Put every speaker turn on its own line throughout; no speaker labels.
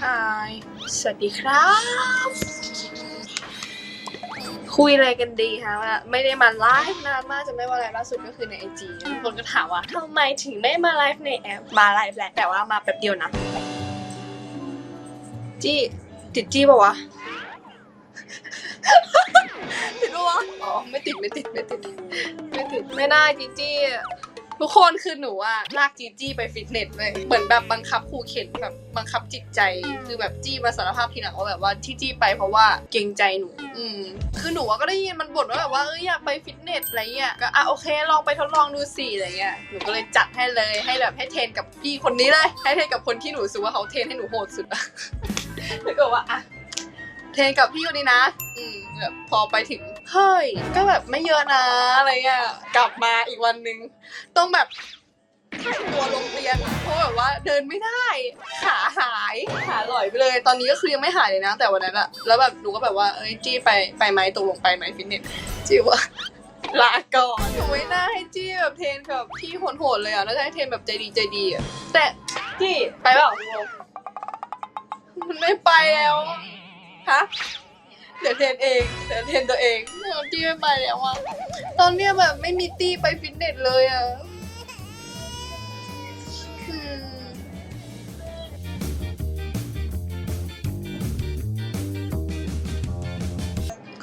ฮายสวัสดีครับ คุยอะไรกันดีคะว่าไม่ได้มาไลฟ์นานมากจำได้ว่าไลฟ์ล่าสุดก็คือในไอจีทุกคนก็ถามว่าทำไมถึงไม่มาไลฟ์ในแอป มาไลฟ์แหละแต่ว่ามาแป๊บเดียวนะ จี้ติดจี้ปะวะติดปะวะอ๋อไม่ติดไม่ติดไม่ติดไม่ติดไม่ได้จีจี้อะ ทุกคนคือหนูอะลากจีจี้ไปฟิตเนสเลยเหมือนแบบบังคับขู่เข็นแบบบังคับจิตใจ คือแบบจี้มาสารภาพทีหลังว่าแบบว่าที่จี้ไปเพราะว่าเกรงใจหนู อืมคือหนูอะก็ได้ยินมันบ่นว่าแบบว่าเอ้ยอยากไปฟิตเนสอะไรเงี้ยก็อะโอเคลองไปทดลองดูสิอะไรเงี้ยหนูก็เลยจัดให้เลยให้แบบให้เทรนกับพี่คนนี้เลย ให้เทรนกับคนที่หนูรู้สึกว่าเขาเทรนให้หนูโหดสุดอะแล้วก็ว่าอะ เทรนกับพี่คนนี้นะ อืมแบบพอไปถึง เฮ้ย ก็แบบไม่เยอะนะอะไรเงี้ยกลับมาอีกวันหนึ่งต้องแบบตัวลงเตียงอะเพราะแบบว่าเดินไม่ได้ ขาหายขาลอยไปเลย ตอนนี้ก็คือยังไม่หายเลยนะ แต่วันนั้นอะแล้วแบบหนูก็แบบว่าเอ้ยจี้ไปไปไหมตกลงไปไหมฟิตเนสจี้ว่าลาก่อนหนูไม่น่าให้จี้แบบเทรนกับพี่โหดๆเลยอะน่าจะให้เทรนแบบใจดีใจดีอะแต่จี้ไปเปล่ามันไม่ไปแล้ว ฮะ เดี๋ยวเทรนเอง เดี๋ยวเทรนตัวเองเดี๋ยวจี้ไม่ไปแล้วอะตอนเนี้ยแบบไม่มีตี้ไปฟิตเนสเลยอะอืม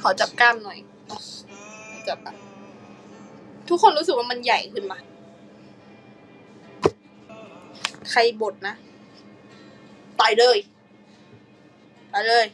ขอจับกล้ามหน่อย จับอะทุกคนรู้สึกว่ามันใหญ่ขึ้นมา ใครบดนะ ต่อยเลย ต่อยเลย